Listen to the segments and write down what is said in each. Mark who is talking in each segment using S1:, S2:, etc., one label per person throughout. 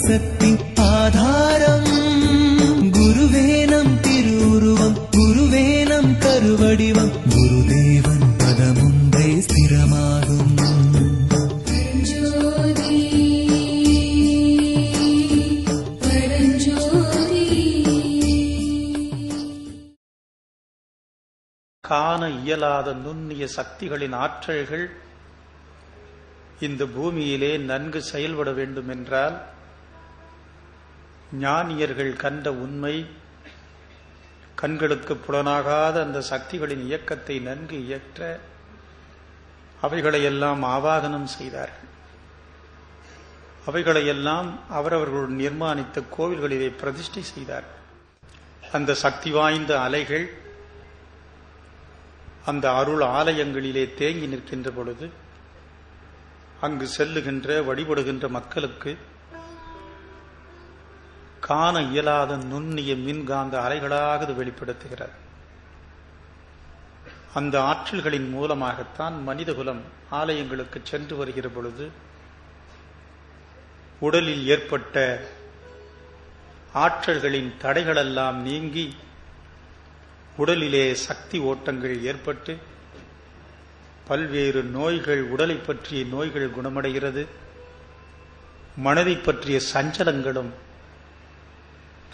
S1: சக்தி ஆதாரம். குருவேனம் திருவுருவம் குருவேனம் கருவடிவம். குருதேவன் பதமுந்தை ஸ்திரமாகும்.
S2: பரஞ்சோதி பரஞ்சோதி.
S3: காண இயலாத நுண்ணிய சக்திகளின் ஆற்றல்கள் இந்த பூமியிலே நன்கு செயல்பட வேண்டும் என்றால் ஞானியர்கள் கண்ட உண்மை கண்களுக்கு புலனாகாத அந்த சக்திகளின் இயக்கத்தை நன்கு இயற்ற அவைகளையெல்லாம் ஆவாகனம் செய்தார்கள். அவைகளையெல்லாம் அவரவர்களுடன் நிர்மாணித்த கோவில்களிலே பிரதிஷ்டை செய்தார்கள். அந்த சக்தி வாய்ந்த அலைகள் அந்த அருள் ஆலயங்களிலே தேங்கி நிற்கின்ற பொழுது அங்கு செல்லுகின்ற வழிபடுகின்ற மக்களுக்கு காண இயலாத நுண்ணிய மின்காந்த அலைகளாக அது வெளிப்படுத்துகிறது. அந்த ஆற்றல்களின் மூலமாகத்தான் மனிதகுலம் ஆலயங்களுக்கு சென்று வருகிற பொழுது உடலில் ஏற்பட்ட ஆற்றல்களின் தடைகளெல்லாம் நீங்கி உடலிலே சக்தி ஓட்டங்கள் ஏற்பட்டு பல்வேறு நோய்கள் உடலை பற்றிய நோய்கள் குணமடைகிறது. மனதை பற்றிய சஞ்சலங்களும்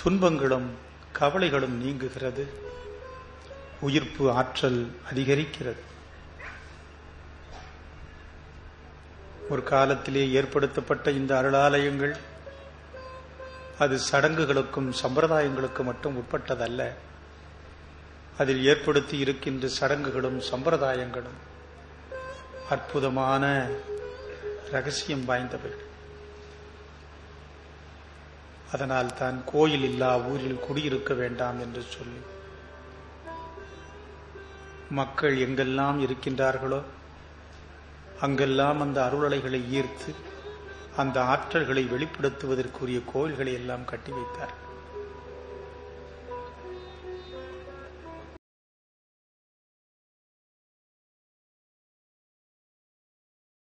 S3: துன்பங்களும் கவலைகளும் நீங்குகிறது. உயிர்ப்பு ஆற்றல் அதிகரிக்கிறது. ஒரு காலத்திலே ஏற்படுத்தப்பட்ட இந்த அருளாலயங்கள் அது சடங்குகளுக்கும் சம்பிரதாயங்களுக்கும் மட்டும் உட்பட்டதல்ல. அதில் ஏற்படுத்தி இருக்கின்ற சடங்குகளும் சம்பிரதாயங்களும் அற்புதமான ரகசியம் வாய்ந்தவர்கள் அதனால் தான் கோயில் இல்லா ஊரில் குடியிருக்க வேண்டாம் என்று சொல்லி. மக்கள் எங்கெல்லாம் இருக்கின்றார்களோ அங்கெல்லாம் அந்த அருளலைகளை ஈர்த்து அந்த ஆற்றல்களை வெளிப்படுத்துவதற்குரிய கோயில்களை எல்லாம் கட்டி வைத்தார்